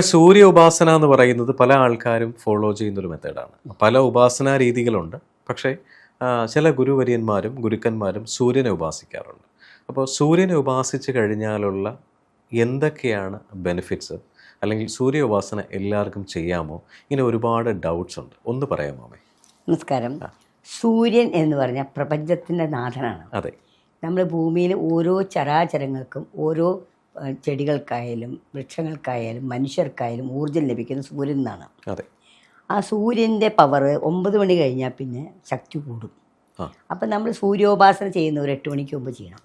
സൂര്യ ഉപാസന എന്ന് പറയുന്നത് പല ആൾക്കാരും ഫോളോ ചെയ്യുന്നൊരു മെത്തേഡാണ് പല ഉപാസനാ രീതികളുണ്ട്. പക്ഷേ ചില ഗുരുവര്യന്മാരും ഗുരുക്കന്മാരും സൂര്യനെ ഉപാസിക്കാറുണ്ട്. അപ്പോൾ സൂര്യനെ ഉപാസിച്ച് കഴിഞ്ഞാലുള്ള എന്തൊക്കെയാണ് ബെനിഫിറ്റ്സ് അല്ലെങ്കിൽ സൂര്യ ഉപാസന എല്ലാവർക്കും ചെയ്യാമോ? ഇങ്ങനെ ഒരുപാട് ഡൗട്ട്സ് ഉണ്ട്. ഒന്ന് പറയാമോ അമ്മേ? നമസ്കാരം. സൂര്യൻ എന്ന് പറഞ്ഞാൽ പ്രപഞ്ചത്തിന്റെ നാഥനാണ്. അതെ. നമ്മൾ ഭൂമിയിൽ ഓരോ ചരാചരങ്ങൾക്കും ഓരോ ചെടികൾക്കായാലും വൃക്ഷങ്ങൾക്കായാലും മനുഷ്യർക്കായാലും ഊർജം ലഭിക്കുന്ന സൂര്യൻ നിന്നാണ് അതെ. ആ സൂര്യന്റെ പവർ ഒമ്പത് മണി കഴിഞ്ഞാൽ പിന്നെ ശക്തി കൂടും. അപ്പം നമ്മൾ സൂര്യോപാസന ചെയ്യുന്ന ഒരു എട്ട് മണിക്ക് മുമ്പ് ചെയ്യണം.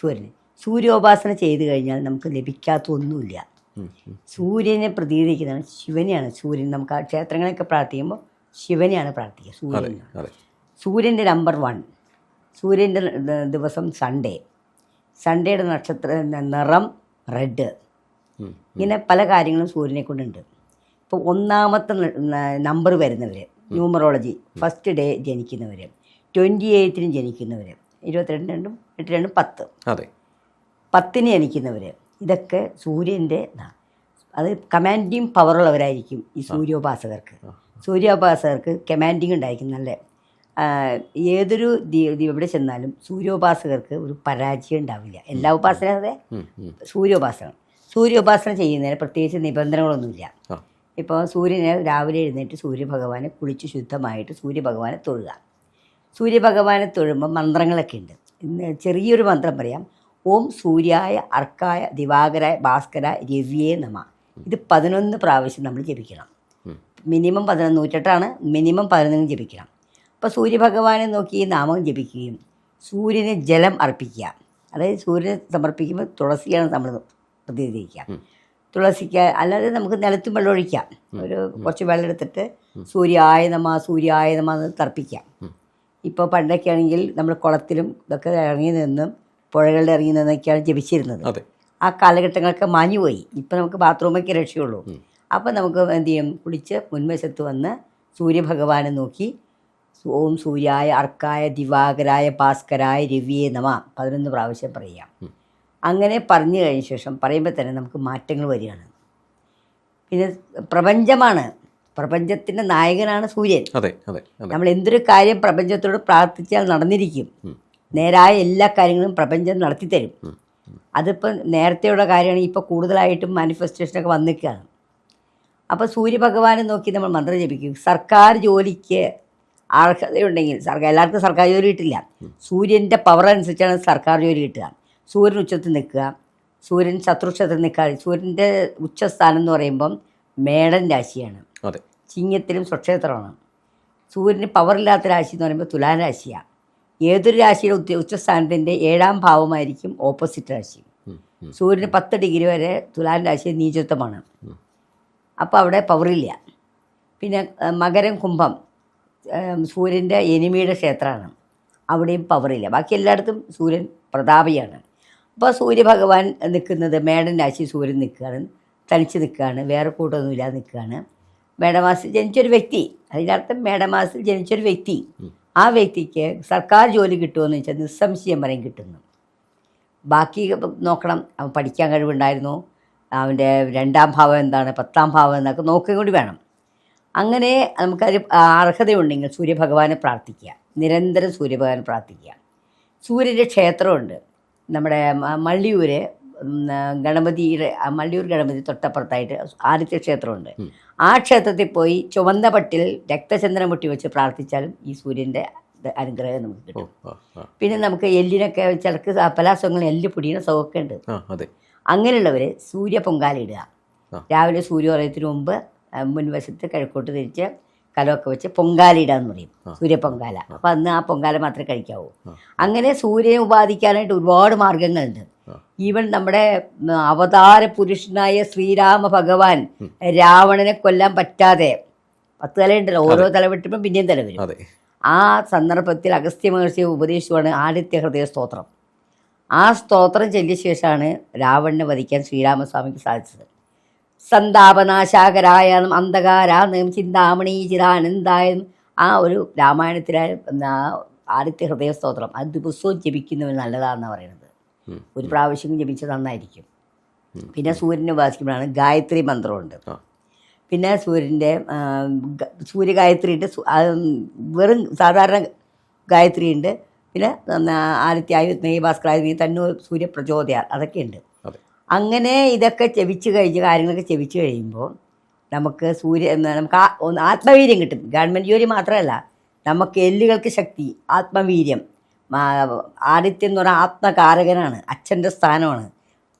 സൂര്യന്. സൂര്യോപാസന ചെയ്ത് കഴിഞ്ഞാൽ നമുക്ക് ലഭിക്കാത്ത ഒന്നുമില്ല. സൂര്യനെ പ്രതീതിക്കുന്നതാണ് ശിവനെയാണ്. സൂര്യൻ നമുക്ക് ആ ക്ഷേത്രങ്ങളൊക്കെ പ്രാർത്ഥിക്കുമ്പോൾ ശിവനെയാണ് പ്രാർത്ഥിക്കുക സൂര്യൻ സൂര്യന്റെ നമ്പർ വൺ സൂര്യന്റെ ദിവസം സൺഡേ സൺഡേയുടെ നക്ഷത്ര നിറം റെഡ്. ഇങ്ങനെ പല കാര്യങ്ങളും സൂര്യനെ കൊണ്ടുണ്ട്. ഇപ്പോൾ ഒന്നാമത്തെ നമ്പർ വരുന്നവർ ന്യൂമറോളജി ഫസ്റ്റ് ഡേ ജനിക്കുന്നവർ ട്വന്റി എയ്റ്റിന് ജനിക്കുന്നവർ ഇരുപത്തിരണ്ട് രണ്ടും എട്ട് രണ്ടും പത്ത്. അതെ. പത്തിന് ജനിക്കുന്നവർ ഇതൊക്കെ സൂര്യന്റെ അത് കമാൻഡിങ് പവറുള്ളവരായിരിക്കും ഈ സൂര്യോപാസകർക്ക്. സൂര്യോപാസകർക്ക് കമാൻഡിങ് ഉണ്ടായിരിക്കും നല്ല ഏതൊരു എവിടെ ചെന്നാലും സൂര്യോപാസകർക്ക് ഒരു പരാജയം ഉണ്ടാവില്ല. എല്ലാ ഉപാസന അതെ. സൂര്യോപാസനം. സൂര്യോപാസന ചെയ്യുന്നതിന് പ്രത്യേകിച്ച് നിബന്ധനകളൊന്നുമില്ല. ഇപ്പോൾ സൂര്യനെ രാവിലെ എഴുന്നേറ്റ് സൂര്യഭഗവാനെ കുളിച്ച് ശുദ്ധമായിട്ട് സൂര്യഭഗവാനെ തൊഴുക. സൂര്യഭഗവാനെ തൊഴുമ്പോൾ മന്ത്രങ്ങളൊക്കെ ഉണ്ട്. ഇന്ന് ചെറിയൊരു മന്ത്രം പറയാം. ഓം സൂര്യായ അർക്കായ ദിവാകരായ ഭാസ്കര രവിയെ നമ. ഇത് പതിനൊന്ന് പ്രാവശ്യം നമ്മൾ ജപിക്കണം. മിനിമം പതിനൊന്ന് നൂറ്റെട്ടാണ് മിനിമം പതിനൊന്ന് ജപിക്കണം. അപ്പോൾ സൂര്യഭഗവാനെ നോക്കി ഈ നാമം ജപിക്കുകയും സൂര്യന് ജലം അർപ്പിക്കുക. അതായത് സൂര്യനെ സമർപ്പിക്കുമ്പോൾ തുളസിയാണ് നമ്മൾ പ്രതിനിധീകരിക്കുക. തുളസിക്ക അല്ലാതെ നമുക്ക് നിലത്തും വെള്ളം ഒഴിക്കാം. ഒരു കുറച്ച് വെള്ളം എടുത്തിട്ട് സൂര്യായ നമ സൂര്യായ നമ എന്ന് തർപ്പിക്കാം. ഇപ്പോൾ പണ്ടൊക്കെ ആണെങ്കിൽ നമ്മൾ കുളത്തിലും ഇതൊക്കെ ഇറങ്ങി നിന്നും പുഴകളിൽ ഇറങ്ങി നിന്നൊക്കെയാണ് ജപിച്ചിരുന്നത്. ആ കാലഘട്ടങ്ങളൊക്കെ മാഞ്ഞുപോയി. ഇപ്പം നമുക്ക് ബാത്റൂമൊക്കെ രക്ഷയുള്ളൂ. അപ്പം നമുക്ക് എന്ത് ചെയ്യും? കുളിച്ച് മുൻവശത്ത് വന്ന് സൂര്യഭഗവാനെ നോക്കി ഓം സൂര്യായ അർക്കായ ദിവാകരായ ഭാസ്കരായ രവിയെ നമ. പതിനൊന്ന് പ്രാവശ്യം പറയാം. അങ്ങനെ പറഞ്ഞു കഴിഞ്ഞ ശേഷം പറയുമ്പോൾ തന്നെ നമുക്ക് മാറ്റങ്ങൾ വരികയാണ്. പിന്നെ പ്രപഞ്ചമാണ്. പ്രപഞ്ചത്തിന്റെ നായകനാണ് സൂര്യൻ. അതെ അതെ നമ്മൾ എന്തൊരു കാര്യം പ്രപഞ്ചത്തോട് പ്രാർത്ഥിച്ചാൽ നടന്നിരിക്കും. നേരായ എല്ലാ കാര്യങ്ങളും പ്രപഞ്ചം നടത്തിത്തരും തരും. അതിപ്പോൾ നേരത്തെയുള്ള കാര്യമാണ് ഇപ്പോൾ കൂടുതലായിട്ടും മാനിഫെസ്റ്റേഷനൊക്കെ വന്നിരിക്കുകയാണ്. അപ്പോൾ സൂര്യഭഗവാനെ നോക്കി നമ്മൾ മന്ത്രം ജപിക്കും. സർക്കാർ ജോലിക്ക് അർഹതയുണ്ടെങ്കിൽ സർക്കാർ എല്ലാവർക്കും സർക്കാർ ജോലി കിട്ടില്ല. സൂര്യന്റെ പവർ അനുസരിച്ചാണ് സർക്കാർ ജോലി കിട്ടുക. സൂര്യൻ ഉച്ചത്തിൽ നിൽക്കുക. സൂര്യൻ ശത്രുക്ഷത്തിൽ നിൽക്കുക. സൂര്യന്റെ ഉച്ചസ്ഥാനം എന്ന് പറയുമ്പം മേടൻ രാശിയാണ്. അതെ. ചിങ്ങത്തിലും സ്വക്ഷേത്രമാണ്. സൂര്യന് പവറില്ലാത്ത രാശി എന്ന് പറയുമ്പോൾ തുലാൻ രാശിയാണ് ഏതൊരു രാശിയുടെ ഉച്ച ഉച്ചസ്ഥാനത്തിന്റെ ഏഴാം ഭാവമായിരിക്കും ഓപ്പോസിറ്റ് രാശി. സൂര്യന് പത്ത് ഡിഗ്രി വരെ തുലാൻ രാശി നീചത്വമാണ്. അപ്പോൾ അവിടെ പവറില്ല പിന്നെ മകരം കുംഭം. സൂര്യന്റെ എനിമിയുടെ ക്ഷേത്രമാണ്. അവിടെയും പവറില്ല ബാക്കി എല്ലായിടത്തും സൂര്യൻ പ്രതാപിയാണ്. അപ്പോൾ സൂര്യഭഗവാൻ നിൽക്കുന്നത് മേടൻ രാശി സൂര്യൻ നിൽക്കുകയാണ്. തനിച്ച് നിൽക്കുകയാണ്. വേറെ കൂട്ടമൊന്നുമില്ലാതെ നിൽക്കുകയാണ്. മേടമാസിൽ ജനിച്ചൊരു വ്യക്തി. അതിനർത്ഥം മേടമാസിൽ ജനിച്ചൊരു വ്യക്തി. ആ വ്യക്തിക്ക് സർക്കാർ ജോലി കിട്ടുമെന്ന് വെച്ചാൽ നിസ്സംശയം പറയും കിട്ടുന്നു. ബാക്കി നോക്കണം. അവൻ പഠിക്കാൻ കഴിവുണ്ടായിരുന്നു. അവന്റെ രണ്ടാം ഭാവം എന്താണ്? പത്താം ഭാവം എന്നൊക്കെ നോക്കുകയും കൂടി വേണം. അങ്ങനെ നമുക്കൊരു അർഹതയുണ്ടെങ്കിൽ സൂര്യഭഗവാനെ പ്രാർത്ഥിക്കുക. നിരന്തരം സൂര്യഭഗവാനെ പ്രാർത്ഥിക്കുക. സൂര്യന്റെ ക്ഷേത്രമുണ്ട്. നമ്മുടെ മള്ളിയൂര് ഗണപതിയുടെ മള്ളിയൂർ ഗണപതി തൊട്ടപ്പുറത്തായിട്ട് ആദിത്യ ക്ഷേത്രമുണ്ട്. ആ ക്ഷേത്രത്തിൽ പോയി ചുവന്ന പട്ടിൽ രക്തചന്ദ്രം മുട്ടി വെച്ച് പ്രാർത്ഥിച്ചാലും ഈ സൂര്യന്റെ അനുഗ്രഹം നമുക്ക് കിട്ടും. പിന്നെ നമുക്ക് എല്ലിനൊക്കെ ചിലക്ക് പല അസുഖങ്ങളും എല്ല് പൊടിയുന്ന സുഖമൊക്കെ ഉണ്ട്. അങ്ങനെയുള്ളവർ സൂര്യ പൊങ്കാല ഇടുക. രാവിലെ സൂര്യോദയത്തിന് മുമ്പ് മുൻവശത്ത് കിഴക്കോട്ട് തിരിച്ച് കലമൊക്കെ വെച്ച് പൊങ്കാലയിടാന്ന് പറയും. സൂര്യ പൊങ്കാല അപ്പം അന്ന് ആ പൊങ്കാല മാത്രമേ കഴിക്കാവൂ. അങ്ങനെ സൂര്യനെ ഉപാദിക്കാനായിട്ട് ഒരുപാട് മാർഗങ്ങളുണ്ട്. ഈവൻ നമ്മുടെ അവതാര പുരുഷനായ ശ്രീരാമ ഭഗവാൻ രാവണനെ കൊല്ലാൻ പറ്റാതെ പത്ത് തലയുണ്ടല്ലോ ഓരോ തല വെട്ടുമ്പോൾ പിന്നെയും തല വരും. ആ സന്ദർഭത്തിൽ അഗസ്ത്യ മഹർഷിയെ ഉപദേശിച്ചുമാണ് ആദിത്യ ഹൃദയ സ്തോത്രം. ആ സ്തോത്രം ചൊല്ലിയ ശേഷമാണ് രാവണനെ വധിക്കാൻ ശ്രീരാമസ്വാമിക്ക് സാധിച്ചത്. സന്താപനാശാകരായ അന്ധകാരാന്നും ചിന്താമണി ചിരാനന്ദായ ആ ഒരു രാമായണത്തിലെ ആദിത്യ ഹൃദയ സ്തോത്രം അത് ദിവസവും ജപിക്കുന്നവർ നല്ലതാണെന്ന് പറയുന്നത് ഒരു പ്രാവശ്യം ജപിച്ചത് നന്നായിരിക്കും. പിന്നെ സൂര്യനെ ഉപാസിക്കുമ്പോഴാണ് ഗായത്രി മന്ത്രമുണ്ട്. പിന്നെ സൂര്യന്റെ സൂര്യഗായത്രിയുണ്ട്. വെറും സാധാരണ ഗായത്രി ഉണ്ട് പിന്നെ ആദിത്യായു നെയ്ഭാസ്കരായ തന്നൂർ സൂര്യപ്രചോദയ സൂര്യ ഉണ്ട് അതെ അങ്ങനെ ഇതൊക്കെ ചെവിച്ച് കഴിഞ്ഞ് കാര്യങ്ങളൊക്കെ ചെവിച്ച് കഴിയുമ്പോൾ നമുക്ക് സൂര്യ നമുക്ക് ആ- ഒന്ന് ആത്മവീര്യം കിട്ടും. ഗവൺമെന്റ് ജോലി മാത്രമല്ല നമുക്ക് എല്ലുകൾക്ക് ശക്തി ആത്മവീര്യം. ആദിത്യം എന്ന് പറഞ്ഞാൽ ആത്മകാരകനാണ് അച്ഛന്റെ സ്ഥാനമാണ്.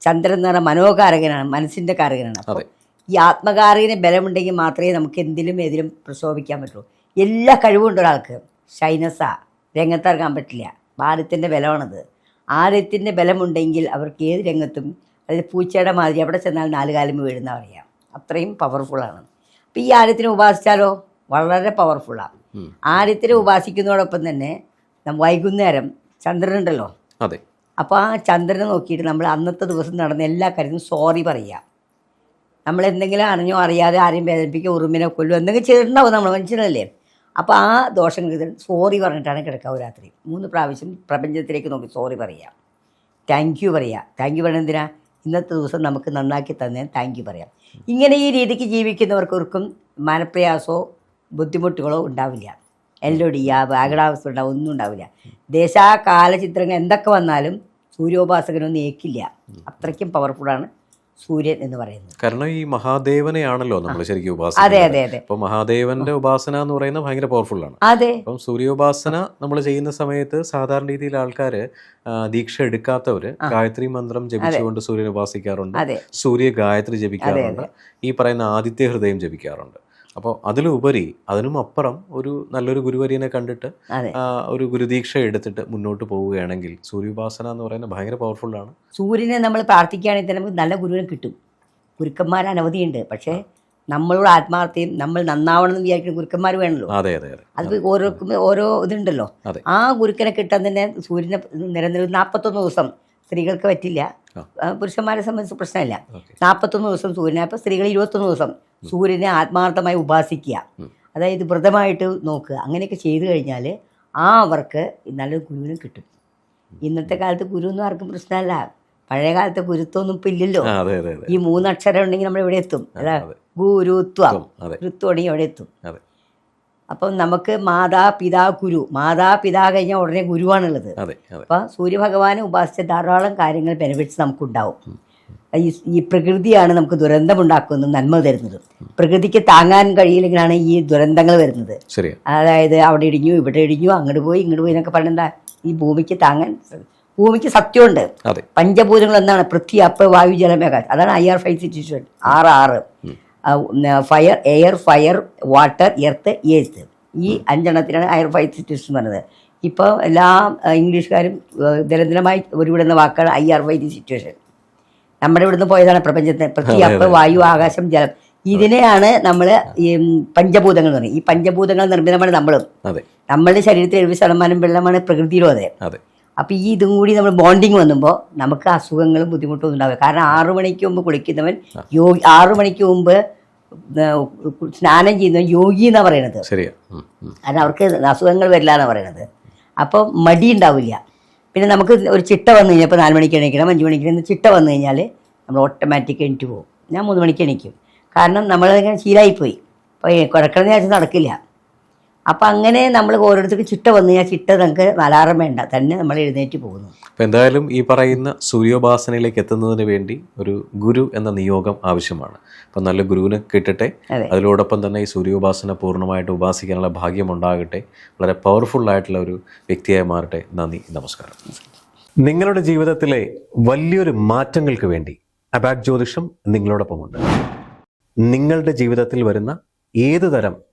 ചന്ദ്രൻ എന്ന് പറഞ്ഞാൽ മനോകാരകനാണ് മനസ്സിന്റെ കാരകനാണ്. അപ്പോൾ ഈ ആത്മകാരകന് ബലമുണ്ടെങ്കിൽ മാത്രമേ നമുക്ക് എന്തിലും എതിലും പ്രശോഭിക്കാൻ പറ്റുള്ളൂ എല്ലാ കഴിവുണ്ട് ഒരാൾക്ക്. ഷൈനസാ രംഗത്തിറങ്ങാൻ പറ്റില്ല. ആദിത്യന്റെ ബലമാണത്. ആദിത്യന്റെ ബലമുണ്ടെങ്കിൽ അവർക്ക് ഏത് രംഗത്തും അതായത് പൂച്ചയുടെ മാതിരി എവിടെ ചെന്നാൽ നാല് കാലം വീഴുന്ന പറയാം അത്രയും പവർഫുള്ളാണ് അപ്പം ഈ ആരത്തിനെ ഉപാസിച്ചാലോ? വളരെ പവർഫുള്ളാണ്. ആദിത്യനെ ഉപാസിക്കുന്നതോടൊപ്പം തന്നെ വൈകുന്നേരം ചന്ദ്രനുണ്ടല്ലോ? അതെ. അപ്പോൾ ആ ചന്ദ്രനെ നോക്കിയിട്ട് നമ്മൾ അന്നത്തെ ദിവസം നടന്ന എല്ലാ കാര്യത്തിനും സോറി പറയുക നമ്മൾ എന്തെങ്കിലും അറിഞ്ഞോ അറിയാതെ ആരെയും വേദനിപ്പിക്കുക ഉറുമിനെ കൊല്ലും എന്തെങ്കിലും ചെയ്തിട്ടുണ്ടാവും നമ്മൾ മനുഷ്യനല്ലേ? അപ്പോൾ ആ ദോഷങ്ങൾക്ക് സോറി പറഞ്ഞിട്ടാണ് കിടക്കാവ് രാത്രി. മൂന്ന് പ്രാവശ്യം പ്രപഞ്ചത്തിലേക്ക് നോക്കി സോറി പറയുക താങ്ക് യു പറയുക താങ്ക് യു പറഞ്ഞെന്തിനാ ഇന്നത്തെ ദിവസം നമുക്ക് നന്നാക്കി തന്നതിന് താങ്ക് യു പറയാം. ഇങ്ങനെ ഈ രീതിക്ക് ജീവിക്കുന്നവർക്കൊർക്കും മനപ്രയാസമോ ബുദ്ധിമുട്ടുകളോ ഉണ്ടാവില്ല. എല്ലൊടിയ വാഗടാവസ്ഥ ഉണ്ടാവും ഒന്നും ഉണ്ടാവില്ല. ദേശാകാല ചിത്രങ്ങൾ എന്തൊക്കെ വന്നാലും സൂര്യോപാസകനൊന്നും ഏക്കില്ല. അത്രയ്ക്കും പവർഫുള്ളാണ് സൂര്യൻ എന്ന് പറയുന്നത്. കാരണം ഈ മഹാദേവനെയാണല്ലോ നമ്മൾ ശരിക്കും ഉപാസന അതെ അതെ അതെ. അപ്പൊ മഹാദേവന്റെ ഉപാസന എന്ന് പറയുന്നത് ഭയങ്കര പവർഫുൾ ആണ്. അതെ. അപ്പം സൂര്യോപാസന നമ്മൾ ചെയ്യുന്ന സമയത്ത് സാധാരണ രീതിയിൽ ആൾക്കാർ ദീക്ഷ എടുക്കാത്തവര് ഗായത്രി മന്ത്രം ജപിച്ചുകൊണ്ട് സൂര്യനെ ഉപാസിക്കാറുണ്ട്. സൂര്യ ഗായത്രി ജപിക്കാറുണ്ട്. ഈ പറയുന്ന ആദിത്യ ഹൃദയം ജപിക്കാറുണ്ട്. അപ്പോൾ അതിലുപരി അതിനും അപ്പുറം ഒരു നല്ലൊരു ഗുരുവര്യനെ കണ്ടിട്ട് ഒരു ഗുരുദീക്ഷ എടുത്തിട്ട് മുന്നോട്ട് പോവുകയാണെങ്കിൽ സൂര്യോപാസന എന്ന് പറയുന്നത് ഭയങ്കര പവർഫുൾ ആണ്. സൂര്യനെ നമ്മൾ പ്രാർത്ഥിക്കുകയാണെങ്കിൽ തന്നെ നമുക്ക് നല്ല ഗുരുവിനെ കിട്ടും. ഗുരുക്കന്മാർ അനവധിയുണ്ട്. പക്ഷേ നമ്മളോട് ആത്മാർത്ഥയും നമ്മൾ നന്നാവണം എന്ന് വിചാരിക്കുന്ന ഗുരുക്കന്മാർ വേണമല്ലോ അതെ അതെ അതെ. ഓരോ ഓരോ ഇതുണ്ടല്ലോ. ആ ഗുരുക്കനെ കിട്ടാൻ തന്നെ സൂര്യനെ നിരന്തരം നാൽപ്പത്തൊന്ന് ദിവസം സ്ത്രീകൾക്ക് പറ്റില്ല. പുരുഷന്മാരെ സംബന്ധിച്ച് പ്രശ്നമില്ല. നാൽപ്പത്തൊന്ന് ദിവസം സൂര്യനെ അപ്പോൾ സ്ത്രീകൾ ഇരുപത്തൊന്ന് ദിവസം സൂര്യനെ ആത്മാർത്ഥമായി ഉപാസിക്കുക. അതായത് വ്രതമായിട്ട് നോക്കുക. അങ്ങനെയൊക്കെ ചെയ്തു കഴിഞ്ഞാൽ ആ അവർക്ക് നല്ലൊരു ഗുരുവിനും കിട്ടും. ഇന്നത്തെ കാലത്ത് ഗുരു ഒന്നും ആർക്കും പ്രശ്നമല്ല. പഴയ കാലത്തെ ഗുരുത്വമൊന്നും ഇപ്പം ഇല്ലല്ലോ. ഈ മൂന്നക്ഷരം ഉണ്ടെങ്കിൽ നമ്മൾ എവിടെ എത്തും. അല്ല അതെ. ഗുരുത്വം. ഗുരുത്വം ഉണ്ടെങ്കിൽ എവിടെ എത്തും. അപ്പം നമുക്ക് മാതാ പിതാ ഗുരു മാതാ പിതാ കഴിഞ്ഞാൽ ഉടനെ ഗുരുവാണുള്ളത്. അപ്പം സൂര്യഭഗവാനെ ഉപാസിച്ച ധാരാളം കാര്യങ്ങൾ ബെനിഫിറ്റ്സ് നമുക്കുണ്ടാവും. ഈ ഈ പ്രകൃതിയാണ് നമുക്ക് ദുരന്തമുണ്ടാക്കുന്നതും നന്മ തരുന്നത്. പ്രകൃതിക്ക് താങ്ങാൻ കഴിയില്ലെങ്കിലാണ് ഈ ദുരന്തങ്ങൾ വരുന്നത്. അതായത് അവിടെ ഇടിഞ്ഞു ഇവിടെ ഇടിഞ്ഞു അങ്ങോട്ട് പോയി ഇങ്ങോട്ട് പോയി എന്നൊക്കെ പറഞ്ഞാൽ ഈ ഭൂമിക്ക് താങ്ങാൻ ഭൂമിക്ക് സത്യമുണ്ട്. പഞ്ചഭൂതങ്ങൾ എന്താണ്? പൃഥ്വി അപ്പ് വായു ജലമേഘ അതാണ് ഐ ആർ ഫൈവ് സിറ്റുവേഷൻ ആറ് ആറ്. Fire air fire water earth earth ഈ അഞ്ചെണ്ണത്തിനാണ് ഐ ആർ ഫൈവ് സിറ്റുവേഷൻ എന്ന് പറയുന്നത് ഇപ്പോൾ എല്ലാ ഇംഗ്ലീഷുകാരും ദരിദ്രമായി ഒരുവിടുന്ന വാക്കാണ് ഐ ആർ ഫൈവ് സിറ്റുവേഷൻ നമ്മുടെ ഇവിടുന്ന് പോയതാണ് പ്രപഞ്ചത്തിന് പൃഥ്വി വായു ആകാശം ജലം. ഇതിനെയാണ് നമ്മൾ ഈ പഞ്ചഭൂതങ്ങൾ എന്ന് പറയുന്നത് ഈ പഞ്ചഭൂതങ്ങൾ നിർമ്മിതമാണ് നമ്മളും. നമ്മളുടെ ശരീരത്തിൽ എഴുപത് ശതമാനം വെള്ളമാണ് പ്രകൃതിയിലും അതെ. അപ്പോൾ ഈ ഇതും കൂടി നമ്മൾ ബോണ്ടിങ് വന്നുമ്പോൾ നമുക്ക് അസുഖങ്ങളും ബുദ്ധിമുട്ടും ഉണ്ടാവുക കാരണം ആറു മണിക്ക് മുമ്പ് കുളിക്കുന്നവൻ യോഗി ആറു മണിക്ക് മുമ്പ് സ്നാനം ചെയ്യുന്നവൻ യോഗി എന്നാണ് പറയണത്. കാരണം അവർക്ക് അസുഖങ്ങൾ വരില്ല എന്നാണ് പറയണത്. അപ്പോൾ മടി ഉണ്ടാവില്ല. പിന്നെ നമുക്ക് ഒരു ചിട്ട വന്നു കഴിഞ്ഞാൽ ഇപ്പോൾ നാല് മണിക്ക് എണീക്കണം അഞ്ച് മണിക്ക് എണീക്കുന്ന ചിട്ട വന്നു കഴിഞ്ഞാൽ നമ്മൾ ഓട്ടോമാറ്റിക് എണീറ്റ് പോകും. ഞാൻ മൂന്ന് മണിക്ക് എണീക്കും. കാരണം നമ്മളതിങ്ങനെ ശീലമായിപ്പോയി അപ്പോൾ കുഴക്കണമെന്ന് വിചാരിച്ചാൽ നടക്കില്ല. അപ്പം അങ്ങനെ നമ്മൾ ഓരോരുത്തർക്ക് ചിട്ട വന്നു കഴിഞ്ഞാൽ ചിട്ട നമുക്ക് അലാറം വേണ്ട. തന്നെ നമ്മൾ എഴുന്നേറ്റ് പോകുന്നു. അപ്പം എന്തായാലും ഈ പറയുന്ന സൂര്യോപാസനയിലേക്ക് എത്തുന്നതിന് വേണ്ടി ഒരു ഗുരു എന്ന നിയോഗം ആവശ്യമാണ്. അപ്പം നല്ല ഗുരുവിനെ കിട്ടട്ടെ. അതെ. അതിലോടൊപ്പം തന്നെ ഈ സൂര്യോപാസന പൂർണമായിട്ട് ഉപാസിക്കാനുള്ള ഭാഗ്യം ഉണ്ടാകട്ടെ. വളരെ പവർഫുൾ ആയിട്ടുള്ള ഒരു വ്യക്തിയായി മാറട്ടെ. നന്ദി. നമസ്കാരം. നിങ്ങളുടെ ജീവിതത്തിലെ വലിയൊരു മാറ്റങ്ങൾക്ക് വേണ്ടി അബാക് ജ്യോതിഷം നിങ്ങളോടൊപ്പമുണ്ട്. നിങ്ങളുടെ ജീവിതത്തിൽ വരുന്ന ഏത് തരം